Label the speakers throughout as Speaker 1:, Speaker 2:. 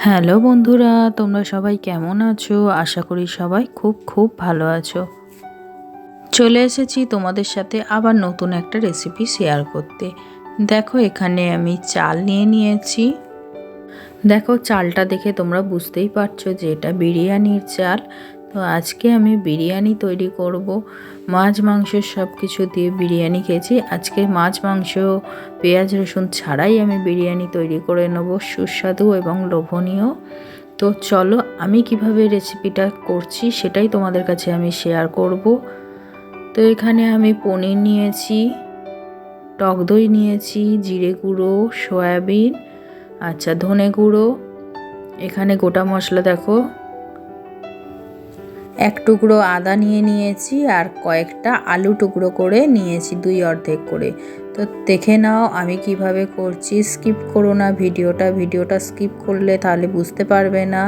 Speaker 1: Hello বন্ধুরা, তোমরা সবাই কেমন আছো? আশা করি সবাই খুব খুব ভালো আছো। চলে এসেছি তোমাদের সাথে আবার নতুন একটা রেসিপি শেয়ার করতে। দেখো, এখানে আমি চাল নিয়ে নিয়েছি। দেখো, চালটা দেখে তোমরা বুঝতেই পারছ যে এটা বিরিয়ানির চাল। তো আজকে আমি বিরিয়ানি তৈরি করব। মাছ, মাংস সব কিছু দিয়ে বিরিয়ানি খেয়েছি। আজকে মাছ, মাংস, পেঁয়াজ, রসুন ছাড়াই আমি বিরিয়ানি তৈরি করে নেব। সুস্বাদু এবং লোভনীয়। তো চলো, আমি কীভাবে রেসিপিটা করছি সেটাই তোমাদের কাছে আমি শেয়ার করব। তো এখানে আমি পনির নিয়েছি, টক দই নিয়েছি, জিরে গুঁড়ো, সয়াবিন আচ্ছা ধনে গুঁড়ো। এখানে গোটা মশলা দেখো। এক টুকরো আদা নিয়ে নিয়েছি আর কয়েকটা আলু টুকরো করে নিয়েছি দুই অর্ধেক করে। তো দেখে নাও আমি কীভাবে করছি। স্কিপ করো না ভিডিওটা। ভিডিওটা স্কিপ করলে তাহলে বুঝতে পারবে না।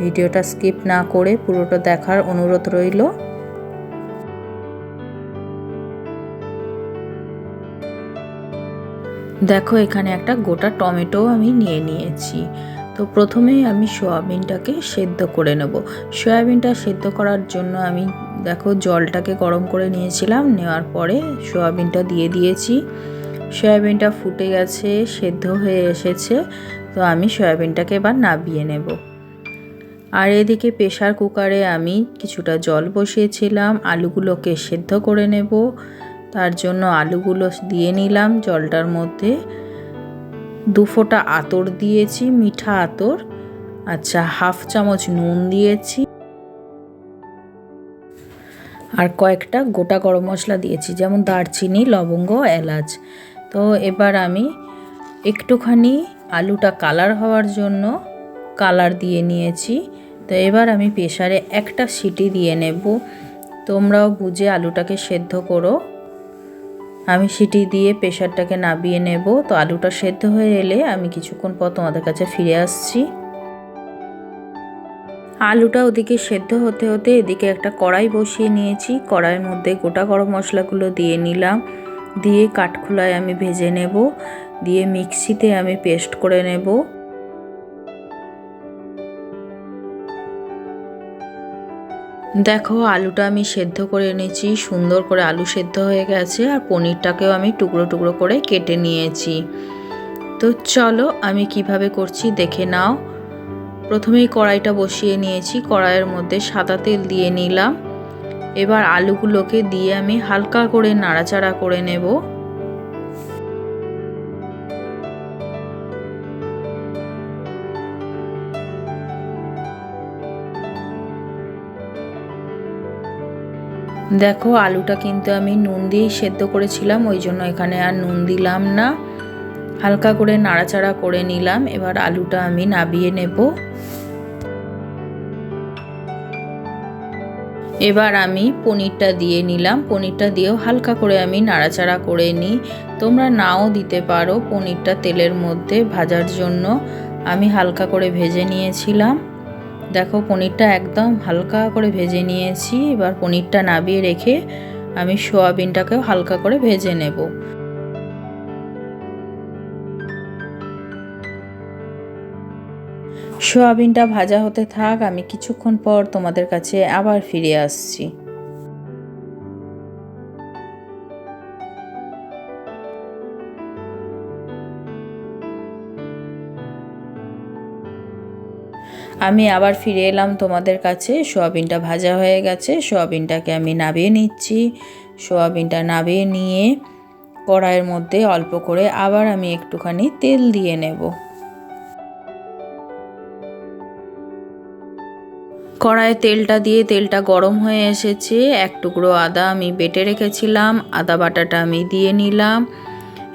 Speaker 1: ভিডিওটা স্কিপ না করে পুরোটা দেখার অনুরোধ রইল। দেখো এখানে একটা গোটা টমেটো আমি নিয়ে নিয়েছি। তো প্রথমেই আমি সোয়াবিনটাকে সেদ্ধ করে নেব। সয়াবিনটা সেদ্ধ করার জন্য আমি দেখো জলটাকে গরম করে নিয়েছিলাম, নেওয়ার পরে সোয়াবিনটা দিয়ে দিয়েছি। সয়াবিনটা ফুটে গেছে, সেদ্ধ হয়ে এসেছে, তো আমি সয়াবিনটাকে এবার নাবিয়ে নেব। আর এদিকে প্রেশার কুকারে আমি কিছুটা জল বসিয়েছিলাম, আলুগুলোকে সেদ্ধ করে নেব। তার জন্য আলুগুলো দিয়ে নিলাম জলটার মধ্যে। দু ফোঁটা আতর দিয়েছি, মিঠা আতর। আচ্ছা হাফ চামচ নুন দিয়েছি। আর কয়েকটা গোটা গরম মশলা দিয়েছি, যেমন দারচিনি, লবঙ্গ, এলাচ। তো এবার আমি একটুখানি আলুটা কালার হওয়ার জন্য কালার দিয়ে নিয়েছি। তো এবার আমি প্রেশারে একটা সিটি দিয়ে নেব। তোমরাও বুঝে আলুটাকে সেদ্ধ করো। আমি সিটি দিয়ে প্রেশারটাকে নাবিয়ে নেব। তো আলুটা সেদ্ধ হয়ে এলে আমি কিছুক্ষণ পর তোমাদের কাছে ফিরে আসছি। আলুটা ওদিকে সেদ্ধ হতে হতে এদিকে একটা কড়াই বসিয়ে নিয়েছি। কড়াইয়ের মধ্যে গোটা গরম মশলাগুলো দিয়ে নিলাম। দিয়ে কাঠখোলায় আমি ভেজে নেব। দিয়ে মিক্সিতে আমি পেস্ট করে নেব। দেখো, আলুটা আমি সেদ্ধ করে এনেছি। সুন্দর করে আলু সেদ্ধ হয়ে গেছে আর পনিরটাকেও আমি টুকরো টুকরো করে কেটে নিয়েছি। তো চলো, আমি কীভাবে করছি দেখে নাও। প্রথমেই কড়াইটা বসিয়ে নিয়েছি। কড়াইয়ের মধ্যে সাদা তেল দিয়ে নিলাম। এবার আলুগুলোকে দিয়ে আমি হালকা করে নাড়াচাড়া করে নেব। দেখো, আলুটা কিন্তু আমি নুন দিয়েই সেদ্ধ করেছিলাম, ওই জন্য এখানে আর নুন দিলাম না। হালকা করে নাড়াচাড়া করে নিলাম, এবার আলুটা আমি নাবিয়ে নেব। এবার আমি পনিরটা দিয়ে নিলাম, পনিরটা দিয়েও হালকা করে আমি নাড়াচাড়া করে নিই। তোমরা নাও দিতে পারো পনিরটা তেলের মধ্যে ভাজার জন্য। আমি হালকা করে ভেজে নিয়েছিলাম। দেখো পনিরটা একদম হালকা করে ভেজে নিয়েছি। এবার পনিরটা নাবিয়ে রেখে আমি সোয়াবিনটাকেও হালকা করে ভেজে নেব। সোয়াবিনটা ভাজা হতে থাক, আমি কিছুক্ষণ পর তোমাদের কাছে আবার ফিরে আসছি। আমি আবার ফিরে এলাম তোমাদের কাছে। সোয়াবিনটা ভাজা হয়ে গেছে। সোয়াবিনটাকে আমি নাবিয়ে নিচ্ছি। সোয়াবিনটা নাবিয়ে নিয়ে কড়াইয়ের মধ্যে অল্প করে আবার আমি একটুখানি তেল দিয়ে নেব। কড়াইয়ে তেলটা দিয়ে তেলটা গরম হয়ে এসেছে। এক টুকরো আদা আমি বেটে রেখেছিলাম। আদা বাটাটা আমি দিয়ে নিলাম।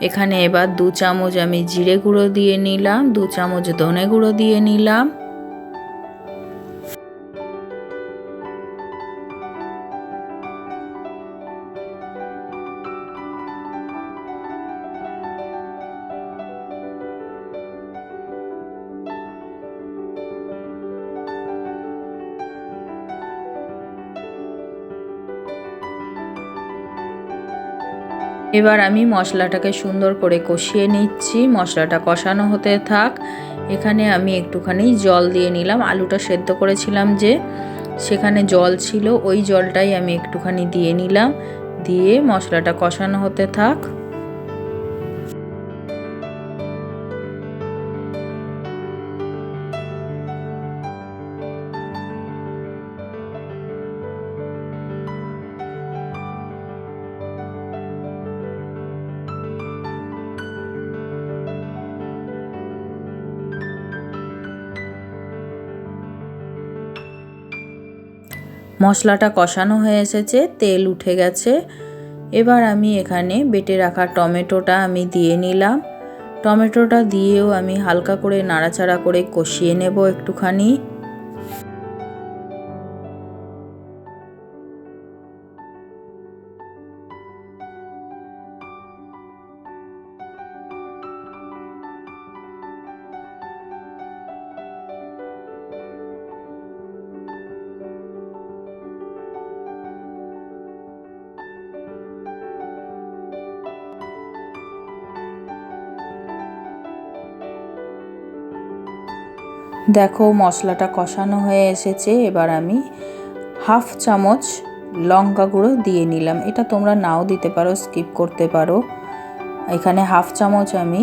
Speaker 1: এখানে এবার দু চামচ আমি জিরে গুঁড়ো দিয়ে নিলাম। দু চামচ ধনে গুঁড়ো দিয়ে নিলাম। এবার আমি মশলাটাকে সুন্দর করে কষিয়ে নিচ্ছি। মশলাটা কষানো হতে থাক। এখানে আমি একটুখানি জল দিয়ে নিলাম। আলুটা সেদ্ধ করেছিলাম যে, সেখানে জল ছিল, ওই জলটাই আমি একটুখানি দিয়ে নিলাম। দিয়ে মশলাটা কষানো হতে থাক। মশলাটা কষানো হয়ে এসেছে, তেল উঠে গেছে। এবার আমি এখানে বেটে রাখা টমেটোটা আমি দিয়ে নিলাম। টমেটোটা দিয়েও আমি হালকা করে নাড়াচাড়া করে কষিয়ে নেব একটুখানি। দেখো মশলাটা কষানো হয়ে এসেছে, এবার আমি হাফ চামচ লঙ্কা গুঁড়ো দিয়ে নিলাম। এটা তোমরা নাও দিতে পারো, স্কিপ করতে পারো। এখানে হাফ চামচ আমি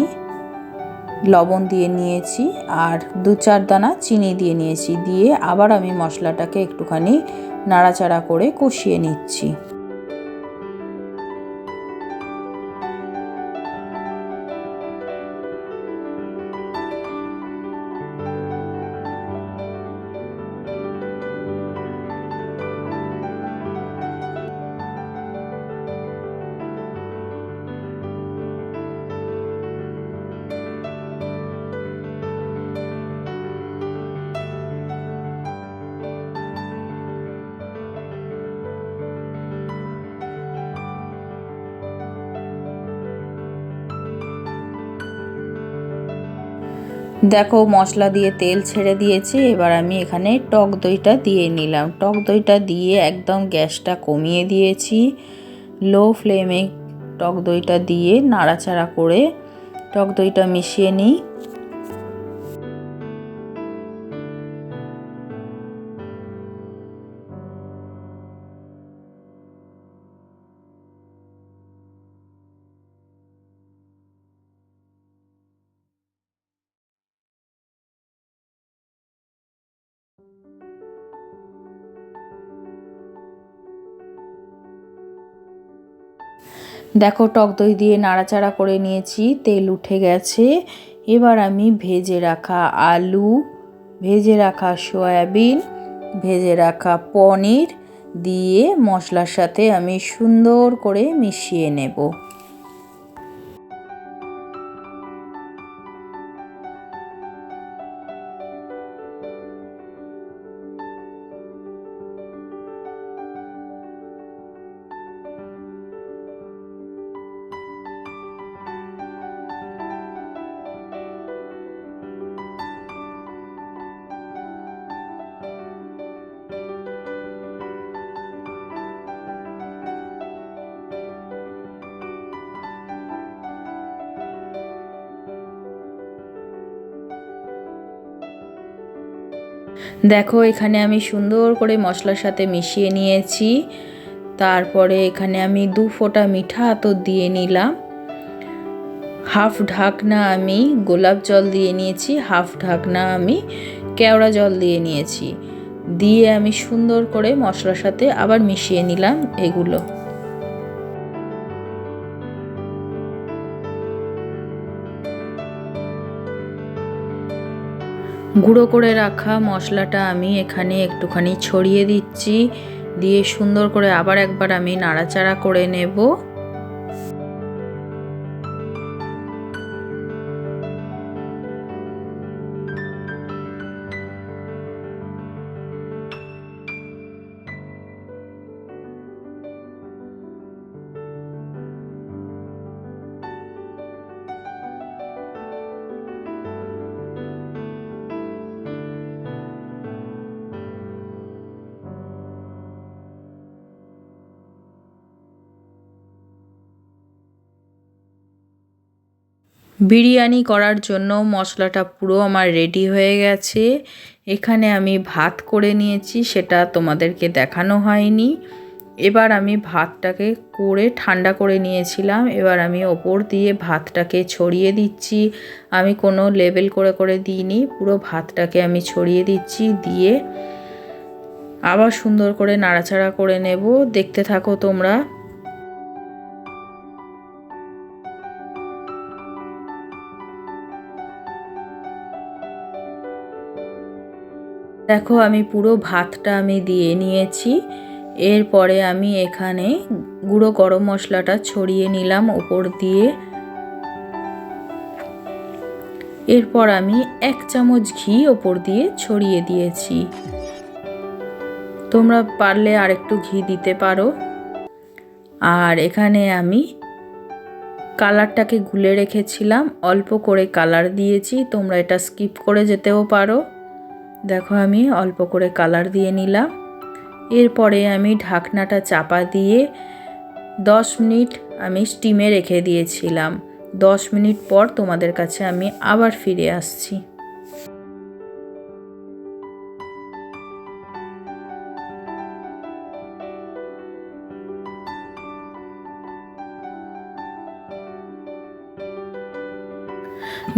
Speaker 1: লবণ দিয়ে নিয়েছি আর দু চার দানা চিনি দিয়ে নিয়েছি। দিয়ে আবার আমি মশলাটাকে একটুখানি নাড়াচাড়া করে কষিয়ে নিচ্ছি। দেখো, মশলা দিয়ে তেল ছেড়ে দিয়েছি, এবার আমি এখানে টক দইটা দিয়ে নিলাম। টক দইটা দিয়ে একদম গ্যাসটা কমিয়ে দিয়েছি। লো ফ্লেমে টক দইটা দিয়ে নাড়াচাড়া করে টক দইটা মিশিয়ে নিই। দেখো, টক দই দিয়ে নাড়াচাড়া করে নিয়েছি, তেল উঠে গেছে। এবার আমি ভেজে রাখা আলু, ভেজে রাখা সয়াবিন, ভেজে রাখা পনির দিয়ে মশলার সাথে আমি সুন্দর করে মিশিয়ে নেব। দেখো, এখানে আমি সুন্দর করে মশলার সাথে মিশিয়ে নিয়েছি। তারপরে এখানে আমি দু ফোঁটা মিঠা আতর দিয়ে নিলাম। হাফ ঢাকনা আমি গোলাপ জল দিয়ে নিয়েছি, হাফ ঢাকনা আমি কেওড়া জল দিয়ে নিয়েছি। দিয়ে আমি সুন্দর করে মশলার সাথে আবার মিশিয়ে নিলাম এগুলো। গুঁড়ো করে রাখা মশলাটা আমি এখানে একটুখানি ছড়িয়ে দিচ্ছি। দিয়ে সুন্দর করে আবার একবার আমি নাড়াচাড়া করে নেব। বিরিয়ানি করার জন্য মশলাটা পুরো আমার রেডি হয়ে গেছে। এখানে আমি ভাত করে নিয়েছি, সেটা তোমাদেরকে দেখানো হয়নি। এবার আমি ভাতটাকে করে ঠান্ডা করে নিয়েছিলাম। এবার আমি ওপর দিয়ে ভাতটাকে ছড়িয়ে দিচ্ছি। আমি কোনো লেবেল করে করে দিইনি, পুরো ভাতটাকে আমি ছড়িয়ে দিচ্ছি, দিয়ে আবার সুন্দর করে নাড়াচাড়া করে নেব। দেখতে থাকো তোমরা। দেখো, আমি পুরো ভাতটা আমি দিয়ে নিয়েছি। এরপরে আমি এখানে গুঁড়ো গরম মশলাটা ছড়িয়ে নিলাম ওপর দিয়ে। এরপর আমি এক চামচ ঘি ওপর দিয়ে ছড়িয়ে দিয়েছি। তোমরা পারলে আরেকটু ঘি দিতে পারো। আর এখানে আমি কালারটাকে গুলে রেখেছিলাম। অল্প করে কালার দিয়েছি। তোমরা এটা স্কিপ করে যেতেও পারো। দেখো আমি অল্প করে কালার দিয়ে নিলাম। এরপরে আমি ঢাকনাটা চাপা দিয়ে দশ মিনিট আমি স্টিমে রেখে দিয়েছিলাম। দশ মিনিট পর তোমাদের কাছে আমি আবার ফিরে আসছি।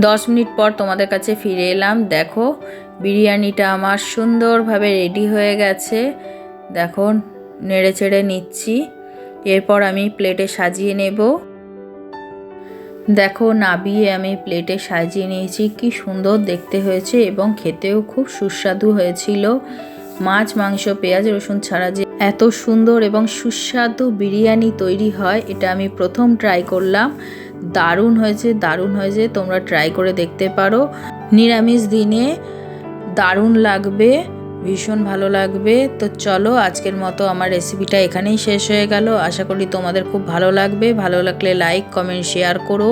Speaker 1: দশ মিনিট পর তোমাদের কাছে ফিরে এলাম। দেখো বিরিয়ানিটা আমার সুন্দরভাবে রেডি হয়ে গেছে। দেখো নেড়ে চেড়ে নিচ্ছি। এরপর আমি প্লেটে সাজিয়ে নেব। দেখো, নাবিয়ে আমি প্লেটে সাজিয়ে নিয়েছি। কি সুন্দর দেখতে হয়েছে এবং খেতেও খুব সুস্বাদু হয়েছিল। মাছ, মাংস, পেঁয়াজ, রসুন ছাড়া যে এত সুন্দর এবং সুস্বাদু বিরিয়ানি তৈরি হয়, এটা আমি প্রথম ট্রাই করলাম। দারুণ হয়েছে দারুণ হয়েছে, তোমরা ট্রাই করে দেখতে পারো। নিরামিষ দিনে দারুণ লাগবে, ভীষণ ভালো লাগবে। তো চলো, আজকের মতো আমার রেসিপিটা এখানেই শেষ হয়ে গেল। আশা করি তোমাদের খুব ভালো লাগবে। ভালো লাগলে লাইক কমেন্ট শেয়ার করো।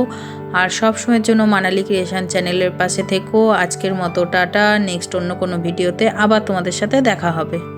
Speaker 1: আর সব সময়ের জন্য মানালি ক্রিয়েশান চ্যানেলের পাশে থেকো। আজকের মতো টাটা। নেক্সট অন্য কোনো ভিডিওতে আবার তোমাদের সাথে দেখা হবে।